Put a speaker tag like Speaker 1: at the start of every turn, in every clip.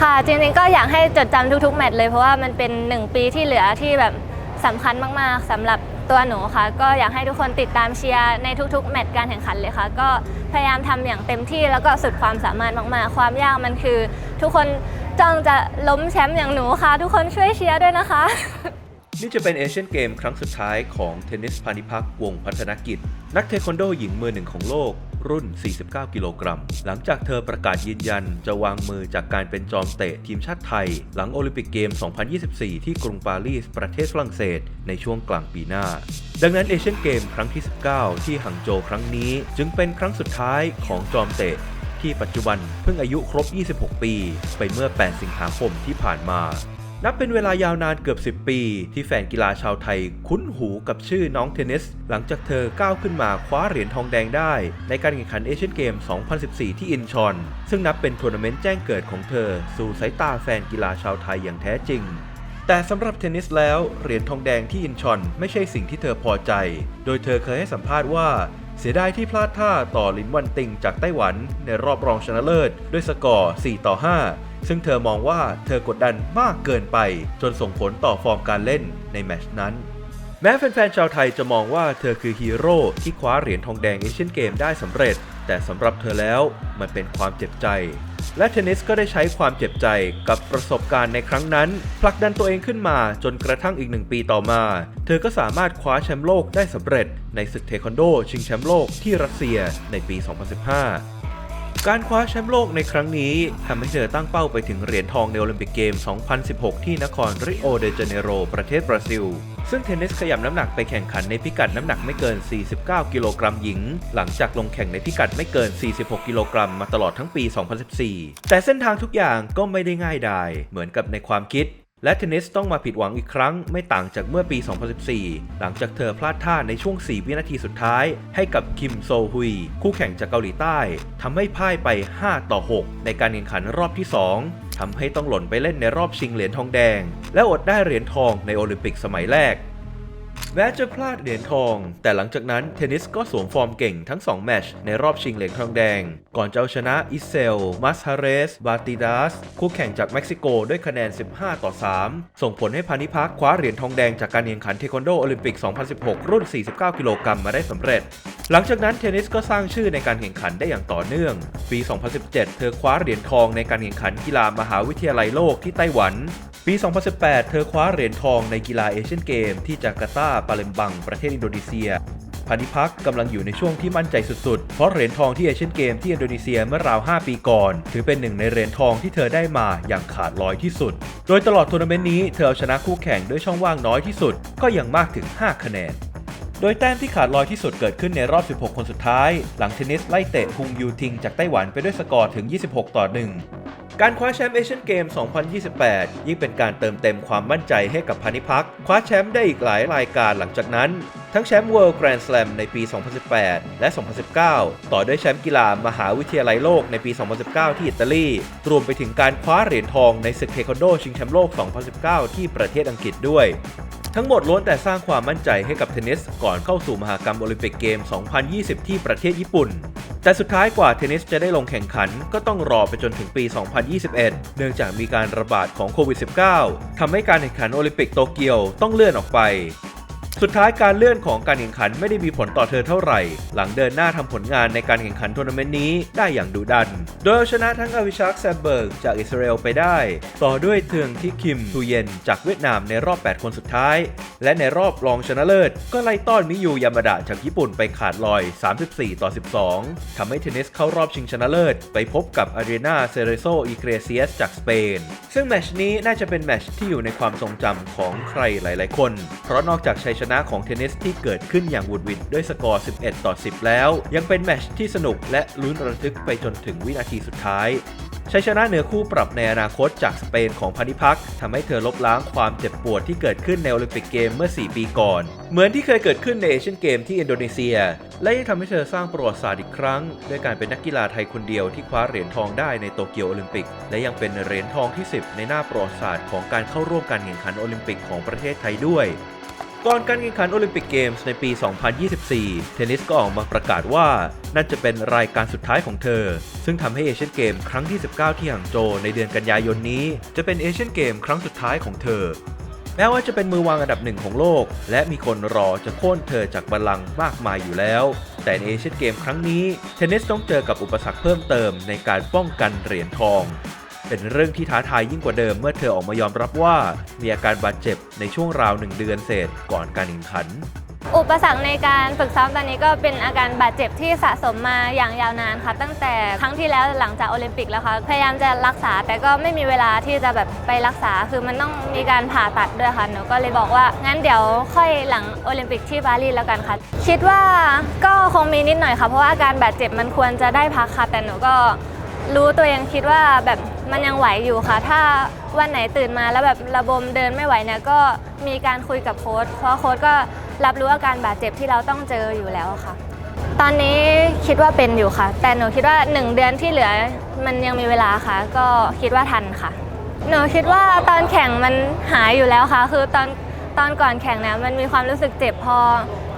Speaker 1: ค่ะ จริงๆก็อยากให้จดจำทุกๆแมตช์เลยเพราะว่ามันเป็น 1 ปีที่เหลือที่แบบสำคัญมากๆสำหรับตัวหนูค่ะ ก็อยากให้ทุกคนติดตามเชียร์ในทุกๆ แมตช์การแข่งขันเลยค่ะ ก็พยายามทำอย่างเต็มที่แล้วก็สุดความสามารถมากๆ ความยากมันคือ ทุกคนจ้องจะล้มแชมป์อย่างหนูค่ะ ทุกคนช่วยเชียร์ด้วยนะคะ
Speaker 2: นี่จะเป็นเอเชียนเกมครั้งสุดท้ายของเทนนิสพานิพักวงศ์พัฒนกิจ นักเทควันโดหญิงมือหนึ่งของโลก รุ่น 49 กิโลกรัม หลังจากเธอประกาศยืนยัน จะวางมือจากการเป็นจอมเตะทีมชาติไทย หลังโอลิมปิกเกม 2024 ที่กรุงปารีส ประเทศฝรั่งเศส ในช่วงกลางปีหน้า ดังนั้นเอเชียนเกมครั้งที่ 19 ที่หังโจวครั้งนี้ จึงเป็นครั้งสุดท้ายของจอมเตะที่ปัจจุบันเพิ่งอายุครบ 26 ปี ไปเมื่อ 8 สิงหาคมที่ผ่านมา นับเป็นเวลายาวนานเกือบ 10 ปี ที่แฟนกีฬาชาวไทยคุ้นหูกับชื่อน้องเทนนิส หลังจากเธอก้าวขึ้นมาคว้าเหรียญทองแดงได้ ในการแข่งขันเอเชียนเกม 2014 ที่อินชอน ซึ่งนับเป็นทัวร์นาเมนต์แจ้งเกิดของเธอ สู่สายตาแฟนกีฬาชาวไทยอย่างแท้จริง แต่สำหรับเทนนิสแล้ว เหรียญทองแดงที่อินชอนไม่ใช่สิ่งที่เธอพอใจ โดยเธอเคยให้สัมภาษณ์ว่าเสียดายที่พลาดท่าต่อลินวันติงจากไต้หวันในรอบรองชนะเลิศ ด้วยสกอร์ 4 ต่อ 5ซึ่งเธอมองว่าเธอกดดันมากเกินไป จนส่งผลต่อฟอร์มการเล่นในแมชนั้น แม้แฟนๆชาวไทยจะมองว่าเธอคือฮีโร่ที่คว้าเหรียญทองแดงเอเชียนเกมได้สำเร็จ แต่สำหรับเธอแล้วมันเป็นความเจ็บใจ และเทนนิสก็ได้ใช้ความเจ็บใจกับประสบการณ์ในครั้งนั้นผลักดันตัวเองขึ้นมาจนกระทั่งอีกหนึ่งปีต่อมา เธอก็สามารถคว้าแชมป์โลกได้สำเร็จ ในศึกเทควันโดชิงแชมป์โลกที่รัสเซียในปี 2015 การคว้าแชมป์โลกในครั้งนี้ทำให้เธอตั้งเป้าไปถึงเหรียญทองในโอลิมปิกเกม 2016 ที่นครริโอเดจาเนโร ประเทศบราซิล ซึ่งเทนนิสขยับน้ำหนักไปแข่งขันในพิกัดน้ำหนักไม่เกิน 49 กิโลกรัมหญิง หลังจากลงแข่งในพิกัดไม่เกิน 46 กิโลกรัมมาตลอดทั้งปี 2014 แต่เส้นทางทุกอย่างก็ไม่ได้ง่ายดายเหมือนกับในความคิด และเทนนิสต้องมาผิดหวังอีกครั้งไม่ต่างจากเมื่อปี 2014 หลังจากเธอพลาดท่าในช่วง 4 วินาทีสุดท้าย ให้กับคิมโซฮุย คู่แข่งจากเกาหลีใต้ทำให้พ่ายไป 5 ต่อ 6 ในการแข่งขันรอบที่ 2ทำให้ต้องหล่นไปเล่นในรอบชิงเหรียญทองแดง และอดได้เหรียญทองในโอลิมปิกสมัยแรก แม้จะพลาดเหรียญทอง แต่หลังจากนั้นเทนนิสก็สวมฟอร์มเก่งทั้ง 2 แมตช์ในรอบชิงเหรียญทองแดง ก่อนจะเอาชนะอิเซล มาสฮาเรส บาติดาส คู่แข่งจากเม็กซิโกด้วยคะแนน 15 ต่อ 3 ส่งผลให้พานิพักคว้าเหรียญทองแดงจากการแข่งขันเทควันโดโอลิมปิก 2016 รุ่น 49 กิโลกรัมมาได้สำเร็จ หลังจากนั้นเทนนิสก็สร้างชื่อในการแข่งขันได้อย่างต่อเนื่อง ปี 2017 เธอคว้าเหรียญทองในการแข่งขันกีฬามหาวิทยาลัยโลกที่ไต้หวัน ปี 2018 เธอคว้าเหรียญทองในกีฬาเอเชียนเกมที่จาการ์ตาปาเลมบัง ประเทศอินโดนีเซียพานิพักกำลังอยู่ในช่วงที่มั่นใจสุดๆ เพราะเหรียญทองที่เอเชียนเกมที่อินโดนีเซียเมื่อราว 5 ปีก่อน ถือเป็นหนึ่งในเหรียญทองที่เธอได้มาอย่างขาดลอยที่สุด โดยตลอดทัวร์นาเมนต์นี้เธอเอาชนะคู่แข่งด้วยช่องว่างน้อยที่สุด ก็ยังมากถึง 5 คะแนน โดยแต้มที่ขาดลอยที่สุดเกิดขึ้นในรอบ 16 คนสุดท้าย หลังเทนนิสไล่เตะฮุงยูทิงจากไต้หวันไปด้วยสกอร์ถึง 26 ต่อ 1 การคว้าแชมป์เอเชียนเกม 2028 ยิ่งเป็นการเติมเต็มความมั่นใจให้กับพานิพักษ์คว้าแชมป์ได้อีกหลายรายการหลังจากนั้น ทั้งแชมป์ World Grand Slam ในปี 2018 และ 2019 ต่อด้วยแชมป์กีฬามหาวิทยาลัยโลกในปี 2019 ที่อิตาลี รวมไปถึงการคว้าเหรียญทองในศึกเทควันโดชิงแชมป์โลก 2019 ที่ประเทศอังกฤษด้วย ทั้งหมดล้วนแต่สร้างความมั่นใจให้กับเทนนิสก่อนเข้าสู่มหากรรมโอลิมปิกเกม 2020 ที่ประเทศญี่ปุ่น แต่สุดท้ายกว่าเทนนิสจะได้ลงแข่งขัน ก็ต้องรอไปจนถึงปี 2021 เนื่องจากมีการระบาดของโควิด -19 ทำให้การแข่งขันโอลิมปิกโตเกียวต้องเลื่อนออกไป สุดท้ายการเลื่อนของการแข่งขันไม่ได้มีผลต่อเธอเท่าไหร่ หลังเดินหน้าทำผลงานในการแข่งขันทัวร์นาเมนต์นี้ได้อย่างดุดัน โดยเอาชนะทั้งอวิชากแซมเบิร์กจากอิสราเอลไปได้ ต่อด้วยเทืองที่คิมทูเยนจากเวียดนามในรอบ 8 คนสุดท้าย และในรอบรองชนะเลิศ ก็ไล่ต้อนมิยูยามาดะจากญี่ปุ่นไปขาดลอย 34 ต่อ 12 ทำให้เทนนิสเข้ารอบชิงชนะเลิศ ไปพบกับอารีนาเซเรโซอีเกรเซียสจากสเปน ซึ่งแมชนี้น่าจะเป็นแมชที่อยู่ในความทรงจำของใครหลาย ๆ คน เพราะนอกจากชัยชนะของเทนนิสที่เกิดขึ้นอย่างวุดวิดด้วยสกอร์ 11 ต่อ 10 แล้ว ยังเป็นแมตชที่สนุกและลุ้นระทึกไปจนถึงวินาทีสุดท้ายชัยชนะเหนือคู่ปรับในอนาคตจากสเปนของพานิพักทำให้เธอลบล้างความเจ็บปวดที่เกิดขึ้นในโอลิมปิกเกมเมื่อ 4 ปีก่อน เหมือนที่เคยเกิดขึ้นในเอเชียนเกมที่อินโดนีเซีย และยังทำให้เธอสร้างประวัติศาสตร์อีกครั้ง ด้วยการเป็นนักกีฬาไทยคนเดียวที่คว้าเหรียญทองได้ในโตเกียวโอลิมปิก และยังเป็นเหรียญทองที่ 10 ในหน้าประวัติศาสตร์ของการเข้าร่วมการแข่งขันโอลิมปิกของประเทศไทยด้วย ก่อนการแข่งขันโอลิมปิกเกมส์ในปี 2024 เทนนิสก็ออกมาประกาศว่านั่นจะเป็นรายการสุดท้ายของเธอ ซึ่งทำให้เอเชียนเกมครั้งที่ 19 ที่หางโจวในเดือนกันยายนนี้ จะเป็นเอเชียนเกมครั้งสุดท้ายของเธอ แม้ว่าจะเป็นมือวางอันดับหนึ่งของโลก และมีคนรอจะโค่นเธอจากบัลลังก์มากมายอยู่แล้ว แต่ในเอเชียนเกมครั้งนี้เทนนิสต้องเจอกับอุปสรรคเพิ่มเติมในการป้องกันเหรียญทอง เป็นเรื่องที่ท้าทายยิ่งกว่าเดิมเมื่อเธอออกมายอมรับว่า มีอาการบาดเจ็บในช่วงราวหนึ่งเดือนเศษก่อนการแข่งขัน
Speaker 1: อุปสรรคในการฝึกซ้อมตอนนี้ก็เป็นอาการบาดเจ็บที่สะสมมาอย่างยาวนานค่ะ ตั้งแต่ครั้งที่แล้วหลังจากโอลิมปิกแล้วค่ะ พยายามจะรักษาแต่ก็ไม่มีเวลาที่จะแบบไปรักษา คือมันต้องมีการผ่าตัดด้วยค่ะหนูก็เลยบอกว่างั้นเดี๋ยวค่อยหลังโอลิมปิกที่ปารีสแล้วกันค่ะคิดว่าก็คงมีนิดหน่อยค่ะเพราะว่าอาการบาดเจ็บมันควรจะได้พักค่ะแต่หนูก็รู้ตัวเองคิดว่าแบบ มันยังไหวอยู่ค่ะ ถ้าวันไหนตื่นมาแล้วแบบระบมเดินไม่ไหวเนี่ยก็มีการคุยกับโค้ชเพราะโค้ชก็รับรู้อาการบาดเจ็บที่เราต้องเจออยู่แล้วค่ะ ตอนนี้คิดว่าเป็นอยู่ค่ะ แต่หนูคิดว่า 1 เดือนที่เหลือมันยังมีเวลาค่ะ ก็คิดว่าทันค่ะ หนูคิดว่าตอนแข่งมันหายอยู่แล้วค่ะ คือตอนตอนก่อนแข่งเนี่ยมันมีความรู้สึกเจ็บพอ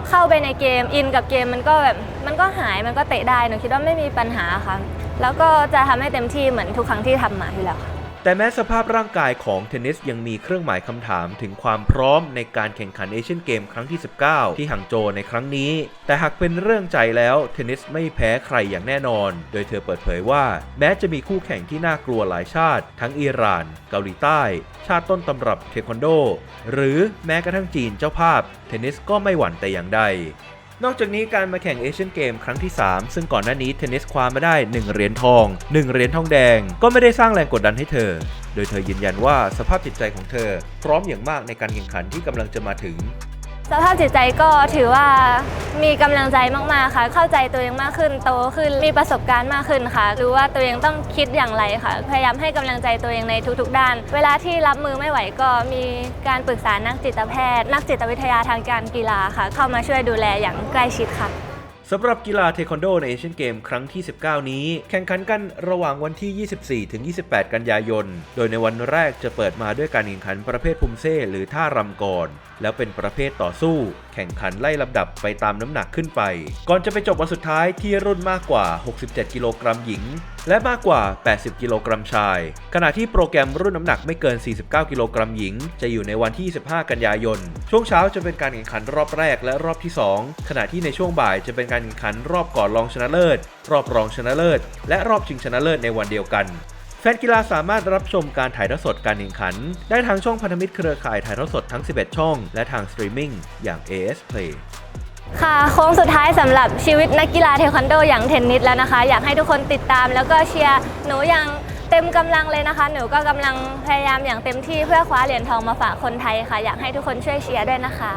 Speaker 1: เข้าไปในเกมอินกับเกมมันก็แบบมันก็หายมันก็เตะได้หนูคิดว่าไม่มีปัญหาค่ะ แล้วก็จะทำให้เต็มที่เหมือนทุกครั้งที่ทำมาอยู่แล้วค่ะ
Speaker 2: แต่แม้สภาพร่างกายของเทนนิสยังมีเครื่องหมายคำถามถึงความพร้อมในการแข่งขันเอเชียนเกมครั้งที่ 19 ที่หางโจวในครั้งนี้ แต่หากเป็นเรื่องใจแล้วเทนนิสไม่แพ้ใครอย่างแน่นอน โดยเธอเปิดเผยว่า แม้จะมีคู่แข่งที่น่ากลัวหลายชาติ ทั้งอิหร่าน เกาหลีใต้ ชาติต้นตำรับเทควันโด หรือแม้กระทั่งจีนเจ้าภาพ เทนนิสก็ไม่หวั่นแต่อย่างใด นอกจากนี้การมาแข่งเอเชียนเกมครั้งที่ 3 ซึ่งก่อนหน้านี้เทนนิสคว้ามาได้ 1 เหรียญทอง 1 เหรียญทองแดง ก็ไม่ได้สร้างแรงกดดันให้เธอ โดยเธอยืนยันว่าสภาพจิตใจของเธอ พร้อมอย่างมากในการแข่งขันที่กำลังจะมาถึง
Speaker 1: สภาพจิตใจก็ถือว่ามีกำลังใจมากๆค่ะ เข้าใจตัวเองมากขึ้น โตขึ้น มีประสบการณ์มากขึ้นค่ะ รู้ว่าตัวเองต้องคิดอย่างไรค่ะ พยายามให้กำลังใจตัวเองในทุกๆ ด้าน เวลาที่รับมือไม่ไหวก็มีการปรึกษานักจิตแพทย์ นักจิตวิทยาทางการกีฬาค่ะ เข้ามาช่วยดูแลอย่างใกล้ชิดค่ะ
Speaker 2: สำหรับกีฬาเทควันโดในเอเชียนเกมครั้งที่ 19 นี้ แข่งขันกันระหว่างวันที่ 24 ถึง 28 กันยายน โดยในวันแรกจะเปิดมาด้วยการแข่งขันประเภทภูมิเซ่หรือท่ารำก่อน แล้วเป็นประเภทต่อสู้ ข่งขันไล่ลำดับไปตามน้ำหนักขึ้นไป ก่อนจะไปจบวันสุดท้ายที่รุ่นมากกว่า 67 กิโลกรัมหญิง และมากกว่า 80 กิโลกรัมชาย ขณะที่โปรแกรมรุ่นน้ำหนักไม่เกิน 49 กิโลกรัมหญิง จะอยู่ในวันที่ 25 กันยายน ช่วงเช้าจะเป็นการแข่งขันรอบแรกและรอบที่ 2 ขณะที่ในช่วงบ่ายจะเป็นการแข่งขันรอบก่อนรองชนะเลิศ รอบรองชนะเลิศ และรอบชิงชนะเลิศในวันเดียวกัน แฟนกีฬาสามารถรับชมการถ่ายทอดสดการแข่งขัน ได้ทางช่องพันธมิตรเครือข่ายถ่ายทอดสดทั้ง 11 ช่อง และทางสตรีมมิ่งอย่าง AS Play
Speaker 1: ค่ะโค้งสุดท้ายสำหรับชีวิตนักกีฬาเทควันโดอย่างเทนนิสแล้วนะคะ อยากให้ทุกคนติดตามแล้วก็เชียร์หนูอย่างเต็มกำลังเลยนะคะ หนูก็กำลังพยายามอย่างเต็มที่เพื่อคว้าเหรียญทองมาฝากคนไทยค่ะ อยากให้ทุกคนช่วยเชียร์ด้วยนะคะ